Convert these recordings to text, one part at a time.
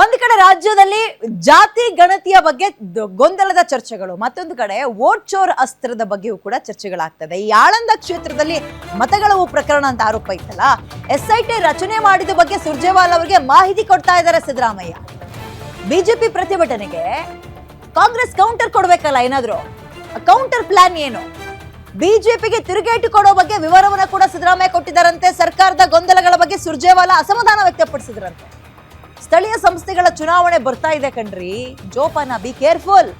ಒಂದ್ ಕಡೆ ರಾಜ್ಯದಲ್ಲಿ ಜಾತಿ ಗಣತಿಯ ಬಗ್ಗೆ ಗೊಂದಲದ ಚರ್ಚೆಗಳು, ಮತ್ತೊಂದು ಕಡೆ ವೋಟ್ ಚೋರ್ ಅಸ್ತ್ರದ ಬಗ್ಗೆಯೂ ಕೂಡ ಚರ್ಚೆಗಳಾಗ್ತದೆ. ಈ ಆಳಂದ ಕ್ಷೇತ್ರದಲ್ಲಿ ಮತಗಳವು ಪ್ರಕರಣ ಅಂತ ಆರೋಪ ಇತ್ತಲ್ಲ ಎಸ್ ಐ ಟಿ ರಚನೆ ಮಾಡಿದ ಬಗ್ಗೆ ಸುರ್ಜೇವಾಲ್ ಅವರಿಗೆ ಮಾಹಿತಿ ಕೊಡ್ತಾ ಇದ್ದಾರೆ ಸಿದ್ದರಾಮಯ್ಯ. ಬಿಜೆಪಿ ಪ್ರತಿಭಟನೆಗೆ ಕಾಂಗ್ರೆಸ್ ಕೌಂಟರ್ ಕೊಡ್ಬೇಕಲ್ಲ ಏನಾದ್ರು? ಕೌಂಟರ್ ಪ್ಲಾನ್ ಏನು? ಬಿಜೆಪಿಗೆ ತಿರುಗೇಟು ಕೊಡೋ ಬಗ್ಗೆ ವಿವರವನ್ನು ಕೂಡ ಸಿದ್ದರಾಮಯ್ಯ ಕೊಟ್ಟಿದ್ದಾರಂತೆ. ಸರ್ಕಾರದ ಗೊಂದಲಗಳ ಬಗ್ಗೆ ಸುರ್ಜೇವಾಲ ಅಸಮಾಧಾನ ವ್ಯಕ್ತಪಡಿಸಿದ್ರಂತೆ. ಸ್ಥಳೀಯ ಸಂಸ್ಥೆಗಳ ಚುನಾವಣೆ ಬರ್ತಾ ಇದೆ ಕಣ್ರಿ. ಜೋಪಾನ ಬಿ ಕೇರ್ಫುಲ್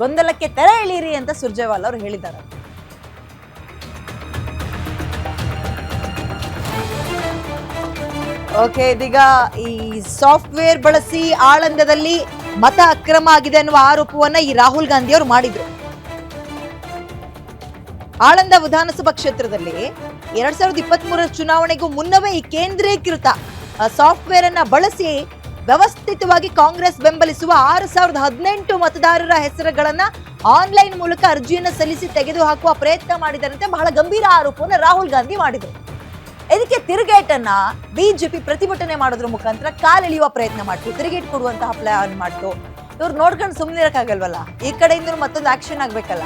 ಗೊಂದಲಕ್ಕೆ ತೆರೆ ಎಳೀರಿ ಅಂತ ಸುರ್ಜೇವಾಲ್ ಅವರು ಹೇಳಿದ್ದಾರೆ. ಓಕೆ, ಇದೀಗ ಈ ಸಾಫ್ಟ್ವೇರ್ ಬಳಸಿ ಆಳಂದದಲ್ಲಿ ಮತ ಅಕ್ರಮ ಆಗಿದೆ ಅನ್ನುವ ಆರೋಪವನ್ನ ಈ ರಾಹುಲ್ ಗಾಂಧಿ ಅವರು ಮಾಡಿದ್ರು. ಆಳಂದ ವಿಧಾನಸಭಾ ಕ್ಷೇತ್ರದಲ್ಲಿ ಎರಡ್ ಸಾವಿರದ ಇಪ್ಪತ್ತ್ ಮೂರರ ಚುನಾವಣೆಗೂ ಮುನ್ನವೇ ಈ ಕೇಂದ್ರೀಕೃತ ಸಾಫ್ಟ್ವೇರ್ ಅನ್ನ ಬಳಸಿ ವ್ಯವಸ್ಥಿತವಾಗಿ ಕಾಂಗ್ರೆಸ್ ಬೆಂಬಲಿಸುವ ಆರು ಸಾವಿರದ ಹದಿನೆಂಟು ಮತದಾರರ ಹೆಸರುಗಳನ್ನ ಆನ್ಲೈನ್ ಮೂಲಕ ಅರ್ಜಿಯನ್ನು ಸಲ್ಲಿಸಿ ತೆಗೆದುಹಾಕುವ ಪ್ರಯತ್ನ ಮಾಡಿದರಂತೆ ಬಹಳ ಗಂಭೀರ ಆರೋಪವನ್ನು ರಾಹುಲ್ ಗಾಂಧಿ ಮಾಡಿದರು. ಇದಕ್ಕೆ ತಿರುಗೇಟನ್ನ ಬಿಜೆಪಿ ಪ್ರತಿಭಟನೆ ಮಾಡೋದ್ರ ಮುಖಾಂತರ ಕಾಲೆಳೆಯುವ ಪ್ರಯತ್ನ ಮಾಡ್ತು ತಿರುಗೇಟ್ ಕೊಡುವಂತಹ ಪ್ಲಾನ್ ಮಾಡ್ತು. ಇವ್ರು ನೋಡ್ಕೊಂಡು ಸುಮ್ಮನೆ ಇರೋಕ್ಕಾಗಲ್ವಲ್ಲ ಈ ಕಡೆಯಿಂದ ಮತ್ತೊಂದು ಆಕ್ಷನ್ ಆಗ್ಬೇಕಲ್ಲ?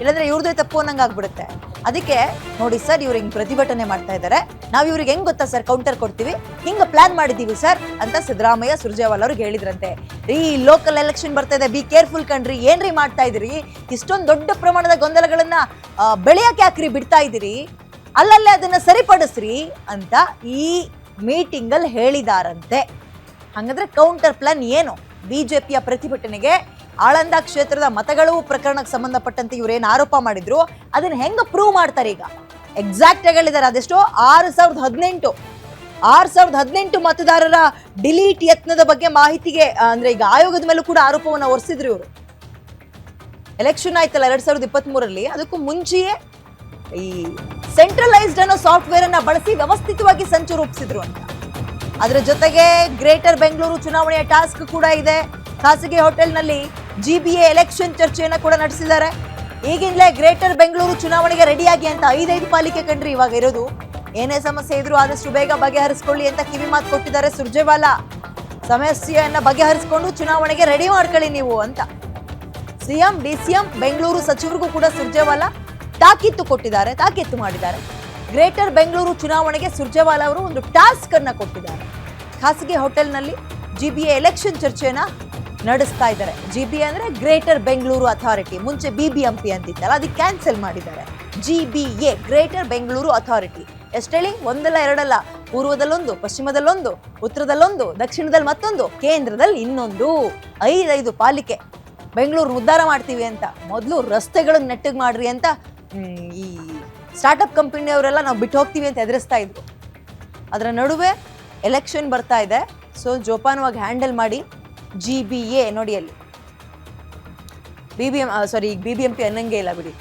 ಇಲ್ಲಾಂದ್ರೆ ಇವ್ರದೇ ತಪ್ಪು ಅನ್ನಂಗ್ ಆಗ್ಬಿಡುತ್ತೆ ಅದಕ್ಕೆ ನೋಡಿ ಸರ್, ಇವ್ರು ಹಿಂಗ್ ಪ್ರತಿಭಟನೆ ಮಾಡ್ತಾ ಇದ್ದಾರೆ ನಾವು ಇವ್ರಿಗೆ ಹೆಂಗ್ ಗೊತ್ತಾ ಸರ್ ಕೌಂಟರ್ ಕೊಡ್ತೀವಿ? ಹಿಂಗ ಪ್ಲಾನ್ ಮಾಡಿದೀವಿ ಸರ್ ಅಂತ ಸಿದ್ದರಾಮಯ್ಯ, ಸುರ್ಜೇವಾಲ್ ಅವ್ರಿಗೆ ಹೇಳಿದ್ರಂತೆ. ರೀ ಲೋಕಲ್ ಎಲೆಕ್ಷನ್ ಬರ್ತಾ ಬಿ ಕೇರ್ಫುಲ್ ಕಣ್ರಿ. ಏನ್ರಿ ಮಾಡ್ತಾ ಇದೀರಿ ಇಷ್ಟೊಂದು ದೊಡ್ಡ ಪ್ರಮಾಣದ ಗೊಂದಲಗಳನ್ನ ಬೆಳೆಯಕ್ಕೆ ಯಾಕ್ರಿ ಬಿಡ್ತಾ ಇದ್ದೀರಿ. ಅಲ್ಲಲ್ಲೇ ಅದನ್ನ ಸರಿಪಡಿಸ್ರಿ ಅಂತ ಈ ಮೀಟಿಂಗ್ ಅಲ್ಲಿ ಹೇಳಿದಾರಂತೆ. ಹಂಗಂದ್ರೆ ಕೌಂಟರ್ ಪ್ಲಾನ್ ಏನು? ಬಿಜೆಪಿಯ ಪ್ರತಿಭಟನೆಗೆ ಆಳಂದ ಕ್ಷೇತ್ರದ ಮತಗಳು ಪ್ರಕರಣಕ್ಕೆ ಸಂಬಂಧಪಟ್ಟಂತೆ ಇವ್ರೇನು ಆರೋಪ ಮಾಡಿದ್ರು? ಅದನ್ನ ಹೆಂಗ ಪ್ರೂವ್ ಮಾಡ್ತಾರೆ ಈಗ? ಎಕ್ಸಾಕ್ಟ್ ಆಗಿ ಹೇಳಿದ್ದಾರೆ ಅದೆಷ್ಟೋ ಆರು ಸಾವಿರದ ಹದಿನೆಂಟು, ಆರು ಸಾವಿರದ ಹದಿನೆಂಟು ಮತದಾರರ ಡಿಲೀಟ್ ಯತ್ನದ ಬಗ್ಗೆ ಮಾಹಿತಿಗೆ, ಅಂದ್ರೆ ಈಗ ಆಯೋಗದ ಮೇಲೂ ಕೂಡ ಆರೋಪವನ್ನ ಹೊರಿಸಿದ್ರು ಇವರು. ಎಲೆಕ್ಷನ್ ಆಯ್ತಲ್ಲ ಎರಡ್ ಸಾವಿರದ ಇಪ್ಪತ್ತ್ ಮೂರಲ್ಲಿ ಅದಕ್ಕೂ ಮುಂಚೆಯೇ ಈ ಸೆಂಟ್ರಲೈಸ್ಡ್ ಅನ್ನೋ ಸಾಫ್ಟ್ವೇರ್ ಅನ್ನ ಬಳಸಿ ವ್ಯವಸ್ಥಿತವಾಗಿ ಸಂಚು ರೂಪಿಸಿದ್ರು ಅಂತ. ಅದರ ಜೊತೆಗೆ ಗ್ರೇಟರ್ ಬೆಂಗಳೂರು ಚುನಾವಣೆಯ ಟಾಸ್ಕ್ ಕೂಡ ಇದೆ. ಖಾಸಗಿ ಹೋಟೆಲ್ನಲ್ಲಿ ಜಿ ಬಿ ಎ ಎಲೆಕ್ಷನ್ ಚರ್ಚೆಯನ್ನು ಕೂಡ ನಡೆಸಿದ್ದಾರೆ. ಈಗಿಂದಲೇ ಗ್ರೇಟರ್ ಬೆಂಗಳೂರು ಚುನಾವಣೆಗೆ ರೆಡಿಯಾಗಿ ಅಂತ ಐದೈದು ಪಾಲಿಕೆ ಕಂಡ್ರಿ ಇವಾಗ ಇರೋದು. ಏನೇ ಸಮಸ್ಯೆ ಇದ್ರೂ ಆದಷ್ಟು ಬೇಗ ಬಗೆಹರಿಸ್ಕೊಳ್ಳಿ ಅಂತ ಕಿವಿ ಮಾತು ಕೊಟ್ಟಿದ್ದಾರೆ ಸುರ್ಜೇವಾಲಾ. ಸಮಸ್ಯೆಯನ್ನ ಬಗೆಹರಿಸ್ಕೊಂಡು ಚುನಾವಣೆಗೆ ರೆಡಿ ಮಾಡ್ಕೊಳ್ಳಿ ನೀವು ಅಂತ. ಸಿಎಂ ಡಿಸಿಎಂ ಬೆಂಗಳೂರು ಸಚಿವರಿಗೂ ಕೂಡ ಸುರ್ಜೇವಾಲಾ ತಾಕೀತು ಕೊಟ್ಟಿದ್ದಾರೆ, ತಾಕೀತು ಮಾಡಿದ್ದಾರೆ. ಗ್ರೇಟರ್ ಬೆಂಗಳೂರು ಚುನಾವಣೆಗೆ ಸುರ್ಜೇವಾಲಾ ಅವರು ಒಂದು ಟಾಸ್ಕ್ ಅನ್ನ ಕೊಟ್ಟಿದ್ದಾರೆ. ಖಾಸಗಿ ಹೋಟೆಲ್ನಲ್ಲಿ ಜಿ ಬಿ ಎ ಎಲೆಕ್ಷನ್ ಚರ್ಚೆಯನ್ನ ನಡೆಸ್ತಾ ಇದ್ದಾರೆ. ಜಿ ಬಿ ಅಂದ್ರೆ ಗ್ರೇಟರ್ ಬೆಂಗಳೂರು ಅಥಾರಿಟಿ ಮುಂಚೆ ಬಿ ಬಿ ಎಂ ಪಿ ಅಂತಿತ್ತಲ್ಲ, ಅದಕ್ಕೆ ಕ್ಯಾನ್ಸಲ್ ಮಾಡಿದ್ದಾರೆ. G B A greater Bengaluru authority ಎಷ್ಟೇಳಿ ಒಂದಲ್ಲ, ಎರಡಲ್ಲ. ಪೂರ್ವದಲ್ಲೊಂದು, ಪಶ್ಚಿಮದಲ್ಲೊಂದು, ಉತ್ತರದಲ್ಲೊಂದು, ದಕ್ಷಿಣದಲ್ಲಿ ಮತ್ತೊಂದು, ಕೇಂದ್ರದಲ್ಲಿ ಇನ್ನೊಂದು. ಐದೈದು ಪಾಲಿಕೆ. ಬೆಂಗಳೂರು ಉದ್ಧಾರ ಮಾಡ್ತೀವಿ ಅಂತ. ಮೊದಲು ರಸ್ತೆಗಳನ್ನ ನೆಟ್ಟಗೆ ಮಾಡ್ರಿ ಅಂತ ಈ ಸ್ಟಾರ್ಟಪ್ ಕಂಪನಿಯವರೆಲ್ಲ ನಾವು ಬಿಟ್ಟು ಹೋಗ್ತೀವಿ ಅಂತ ಎದುರಿಸ್ತಾ ಇದ್ರು. ಅದರ ನಡುವೆ ಎಲೆಕ್ಷನ್ ಬರ್ತಾ ಇದೆ. ಸೊ ಜೋಪಾನವಾಗಿ ಹ್ಯಾಂಡಲ್ ಮಾಡಿ. ಜಿ ಬಿ ಎ ನೋಡಿ ಅಲ್ಲಿ. B B M sorry B B M P ಅನ್ನಂಗೆ ಇಲ್ಲ ಬಿಡಿ.